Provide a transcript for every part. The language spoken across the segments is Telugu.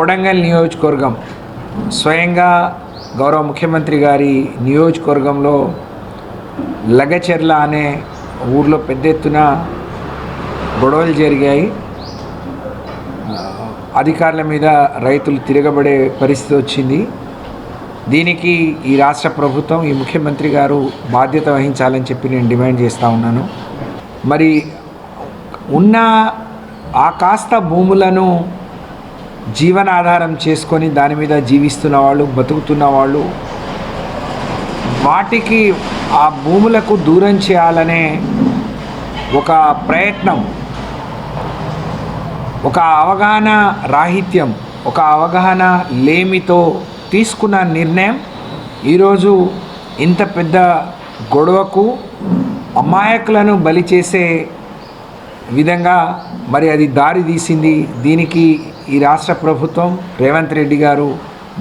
కొడంగల్ నియోజకవర్గం. స్వయంగా గౌరవ ముఖ్యమంత్రి గారి నియోజకవర్గంలో లగచెర్ల అనే ఊర్లో పెద్ద ఎత్తున గొడవలు జరిగాయి. అధికారుల మీద రైతులు తిరగబడే పరిస్థితి వచ్చింది. దీనికి ఈ రాష్ట్ర ప్రభుత్వం ఈ ముఖ్యమంత్రి గారు బాధ్యత వహించాలని చెప్పి నేను డిమాండ్ చేస్తూ ఉన్నాను. మరి ఉన్న ఆ కాస్త భూములను జీవనాధారం చేసుకొని దాని మీద జీవిస్తున్న వాళ్ళు బతుకుతున్న వాళ్ళు వాటికి ఆ భూములకు దూరం చేయాలనే ఒక ప్రయత్నం ఒక అవగాహన రాహిత్యం ఒక అవగాహన లేమితో తీసుకున్న నిర్ణయం. ఈరోజు ఇంత పెద్ద గొడవకు అమాయకులను బలి చేసే విధంగా మరి అది దారి తీసింది. దీనికి ఈ రాష్ట్ర ప్రభుత్వం రేవంత్ రెడ్డి గారు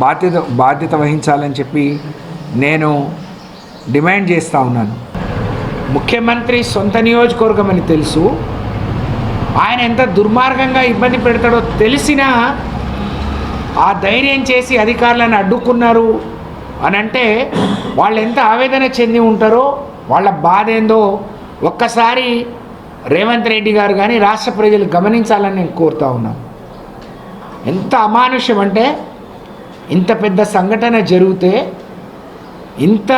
బాధ్యత బాధ్యత వహించాలని చెప్పి నేను డిమాండ్ చేస్తూ ఉన్నాను. ముఖ్యమంత్రి సొంత నియోజకవర్గమని తెలుసు. ఆయన ఎంత దుర్మార్గంగా ఇబ్బంది పెడతాడో తెలిసినా ఆ ధైర్యం చేసి అధికారులను అడ్డుకున్నారు అని అంటే వాళ్ళు ఎంత ఆవేదన చెంది ఉంటారో వాళ్ళ బాధ ఏందో ఒక్కసారి రేవంత్ రెడ్డి గారు కానీ రాష్ట్ర ప్రజలు గమనించాలని నేను కోరుతా ఉన్నాను. ఎంత అమానుష్యం అంటే ఇంత పెద్ద సంఘటన జరిగితే ఇంత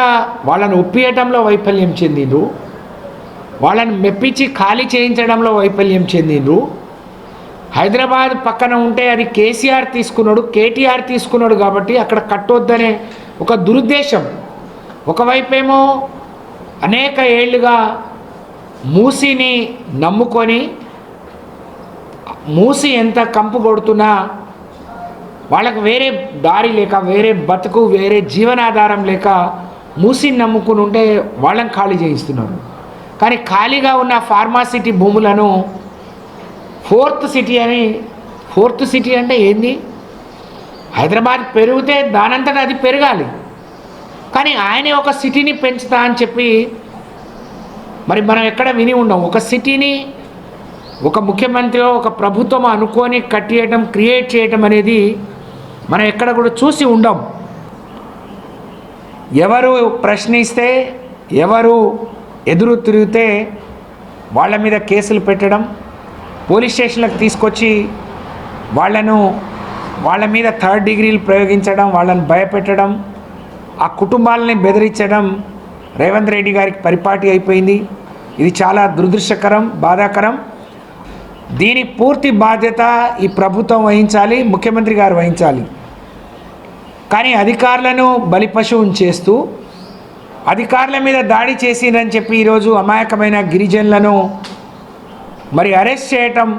వాళ్ళని ఒప్పియటంలో వైఫల్యం చెందిండ్రు వాళ్ళని మెప్పించి ఖాళీ చేయించడంలో వైఫల్యం చెందిండ్రు. హైదరాబాద్ పక్కన ఉంటే అది కేసీఆర్ తీసుకున్నాడు కేటీఆర్ తీసుకున్నాడు కాబట్టి అక్కడ కట్టొద్దనే ఒక దురుద్దేశం. ఒకవైపేమో అనేక ఏళ్ళుగా మూసిని నమ్ముకొని మూసి ఎంత కంపు కొడుతున్నా వాళ్ళకు వేరే దారి లేక వేరే బతుకు వేరే జీవనాధారం లేక మూసిని నమ్ముకుని ఉంటే వాళ్ళని ఖాళీ చేయిస్తున్నారు. కానీ ఖాళీగా ఉన్న ఫార్మాసిటీ భూములను ఫోర్త్ సిటీ అని ఫోర్త్ సిటీ అంటే ఏంది? హైదరాబాద్ పెరిగితే దానంతట అది పెరగాలి. కానీ ఆయనే ఒక సిటీని పెంచుతా అని చెప్పి మరి మనం ఎక్కడ విని ఉండం. ఒక సిటీని ఒక ముఖ్యమంత్రి ఒక ప్రభుత్వం అనుకొని కట్టేయటం క్రియేట్ చేయటం అనేది మనం ఎక్కడ కూడా చూసి ఉండం. ఎవరు ప్రశ్నిస్తే ఎవరు ఎదురు తిరిగితే వాళ్ళ మీద కేసులు పెట్టడం పోలీస్ స్టేషన్లకు తీసుకొచ్చి వాళ్ళను వాళ్ళ మీద థర్డ్ డిగ్రీలు ప్రయోగించడం వాళ్ళని భయపెట్టడం ఆ కుటుంబాలని బెదిరించడం రేవంత్ రెడ్డి గారికి పరిపాటి అయిపోయింది. ఇది చాలా దురదృష్టకరం బాధాకరం. దీని పూర్తి బాధ్యత ఈ ప్రభుత్వం వహించాలి ముఖ్యమంత్రి గారు వహించాలి. కానీ అధికారులను బలిపశువుని చేస్తూ అధికారుల మీద దాడి చేసిందని చెప్పి ఈరోజు అమాయకమైన గిరిజనులను మరి అరెస్ట్ చేయటం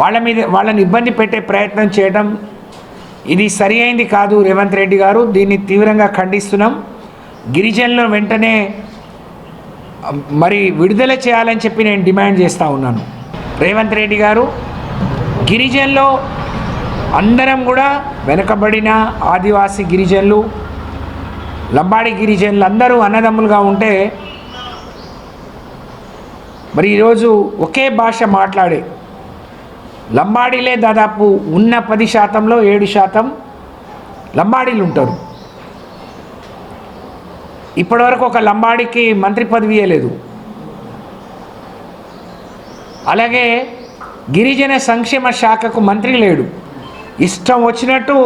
వాళ్ళ మీద వాళ్ళని ఇబ్బంది పెట్టే ప్రయత్నం చేయటం ఇది సరి అయింది కాదు రేవంత్ రెడ్డి గారు. దీన్ని తీవ్రంగా ఖండిస్తున్నాం. గిరిజనులను వెంటనే మరి విడుదల చేయాలని చెప్పి నేను డిమాండ్ చేస్తూ ఉన్నాను. రేవంత్ రెడ్డి గారు గిరిజనులో అందరం కూడా వెనుకబడిన ఆదివాసీ గిరిజనులు లంబాడి గిరిజనులు అందరూ అన్నదమ్ములుగా ఉంటే మరి ఈరోజు ఒకే భాష మాట్లాడే లంబాడీలే దాదాపు ఉన్న పది శాతంలో ఏడు శాతం లంబాడీలు ఉంటారు. ఇప్పటివరకు ఒక లంబాడికి మంత్రి పదవి ఇవ్వలేదు అలాగే గిరిజన సంక్షేమ శాఖకు మంత్రి లేడు. ఇష్టం వచ్చినట్టు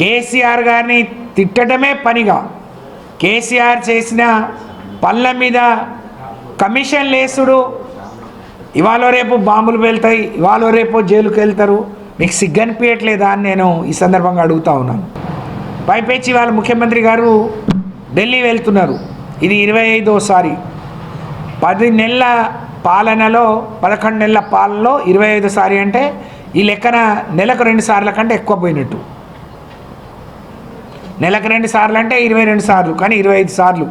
కేసీఆర్ గారిని తిట్టడమే పనిగా. కేసీఆర్ చేసిన పళ్ళ మీద కమిషన్ లేసుడు. ఇవాళ రేపు బాంబులు వెళ్తాయి ఇవాళ రేపు జైలుకి వెళ్తారు. మీకు సిగ్గనిపించట్లేదా అని నేను ఈ సందర్భంగా అడుగుతా ఉన్నాను. పైపేచి వాళ్ళ ముఖ్యమంత్రి గారు ఢిల్లీ వెళ్తున్నారు. ఇది ఇరవై ఐదోసారి పది నెలల పాలనలో పదకొండు నెలల పాలనలో ఇరవై ఐదు సారి అంటే ఈ లెక్కన నెలకు రెండు సార్ల కంటే ఎక్కువ పోయినట్టు. నెలకు రెండు సార్లు అంటే ఇరవై రెండు సార్లు కానీ ఇరవై ఐదు సార్లు.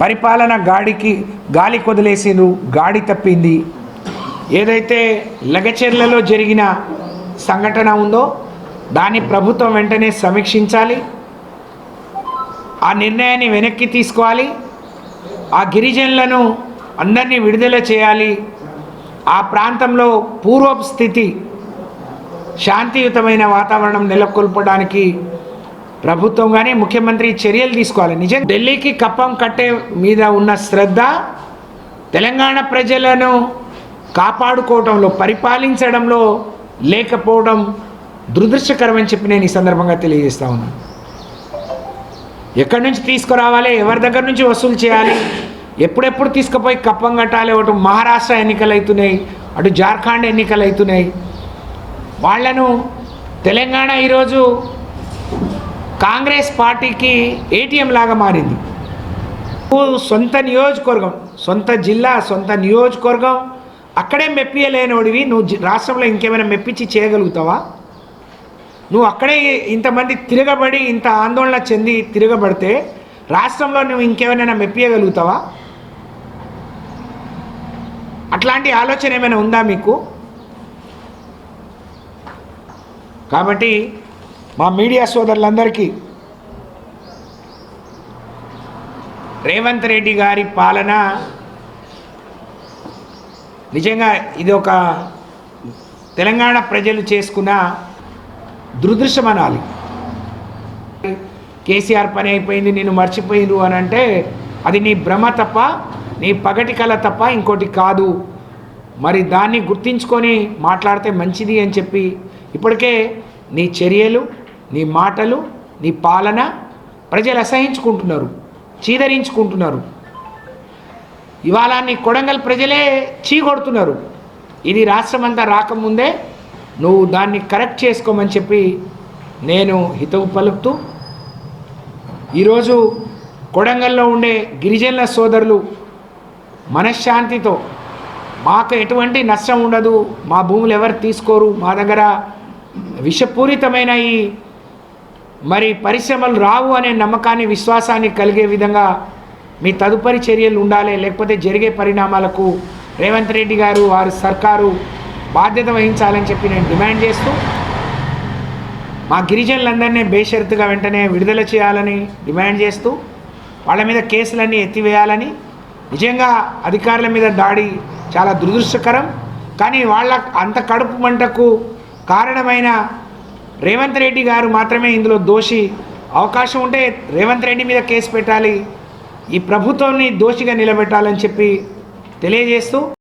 పరిపాలన గాడికి గాలి కొదిలేసిండ్రు గాడి తప్పింది. ఏదైతే లగచెర్లలో జరిగిన సంఘటన ఉందో దాన్ని ప్రభుత్వం వెంటనే సమీక్షించాలి. ఆ నిర్ణయాన్ని వెనక్కి తీసుకోవాలి. ఆ గిరిజనులను అందరినీ విడుదల చేయాలి. ఆ ప్రాంతంలో పూర్వపు స్థితి శాంతియుతమైన వాతావరణం నెలకొల్పడానికి ప్రభుత్వం కానీ ముఖ్యమంత్రి చర్యలు తీసుకోవాలి. నిజం ఢిల్లీకి కప్పం కట్టే మీద ఉన్న శ్రద్ధ తెలంగాణ ప్రజలను కాపాడుకోవడంలో పరిపాలించడంలో లేకపోవడం దురదృష్టకరమని చెప్పి నేను ఈ సందర్భంగా తెలియజేస్తా ఉన్నాను. ఎక్కడి నుంచి తీసుకురావాలి? ఎవరి దగ్గర నుంచి వసూలు చేయాలి? ఎప్పుడెప్పుడు తీసుకుపోయి కప్పం కట్టాలి అటు మహారాష్ట్ర ఎన్నికలు అవుతున్నాయి అటు జార్ఖండ్ ఎన్నికలు అవుతున్నాయి వాళ్ళను తెలంగాణ ఈరోజు కాంగ్రెస్ పార్టీకి ఏటీఎం లాగా మారింది. నువ్వు సొంత నియోజకవర్గం సొంత జిల్లా సొంత నియోజకవర్గం అక్కడే మెప్పియలేనోడివి. నువ్వు రాష్ట్రంలో ఇంకేమైనా మెప్పించి చేయగలుగుతావా? నువ్వు అక్కడే ఇంతమంది తిరగబడి ఇంత ఆందోళన చెంది తిరగబడితే రాష్ట్రంలో నువ్వు ఇంకేమైనా మెప్పియగలుగుతావా? అట్లాంటి ఆలోచన ఏమైనా ఉందా మీకు? కాబట్టి మా మీడియా సోదరులందరికీ రేవంత్ రెడ్డి గారి పాలన నిజంగా ఇది ఒక తెలంగాణ ప్రజలు చేసుకున్న దురదృశ్యమనాలి కేసీఆర్ పని అయిపోయింది నేను మర్చిపోయిండు అని అంటే అది నీ భ్రమ తప్ప నీ పగటి కళ తప్ప ఇంకోటి కాదు. మరి దాన్ని గుర్తించుకొని మాట్లాడితే మంచిది అని చెప్పి ఇప్పటికే నీ చర్యలు నీ మాటలు నీ పాలన ప్రజలు అసహించుకుంటున్నారు చీదరించుకుంటున్నారు. ఇవాళ నీ కొడంగల్ ప్రజలే చీకొడుతున్నారు. ఇది రాష్ట్రమంతా రాకముందే నువ్వు దాన్ని కరెక్ట్ చేసుకోమని చెప్పి నేను హితవు పలుకుతూ ఈరోజు కొడంగల్లో ఉండే గిరిజనుల సోదరులు మనశ్శాంతితో. మాకు ఎటువంటి నష్టం ఉండదు. మా భూములు ఎవరు తీసుకోరు? మా దగ్గర విషపూరితమైన ఈ మరి పరిశ్రమలు రావు అనే నమ్మకాన్ని విశ్వాసాన్ని కలిగే విధంగా మీ తదుపరి చర్యలు ఉండాలి. లేకపోతే జరిగే పరిణామాలకు రేవంత్ రెడ్డి గారు వారి సర్కారు బాధ్యత వహించాలని చెప్పి నేను డిమాండ్ చేస్తూ మా గిరిజనులందరినీ బేషరతుగా వెంటనే విడుదల చేయాలని డిమాండ్ చేస్తూ వాళ్ళ మీద కేసులన్నీ ఎత్తివేయాలని నిజంగా అధికారుల మీద దాడి చాలా దురదృష్టకరం. కానీ వాళ్ళ అంత కడుపు మంటకు కారణమైన రేవంత్ రెడ్డి గారు మాత్రమే ఇందులో దోషి అవకాశం ఉంటే రేవంత్ రెడ్డి మీద కేసు పెట్టాలి. ఈ ప్రభుత్వాన్ని దోషిగా నిలబెట్టాలని చెప్పి తెలియజేస్తూ